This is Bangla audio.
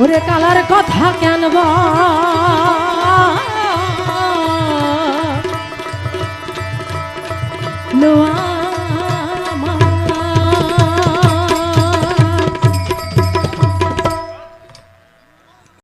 ওরে কালার কথা কেন নোয়া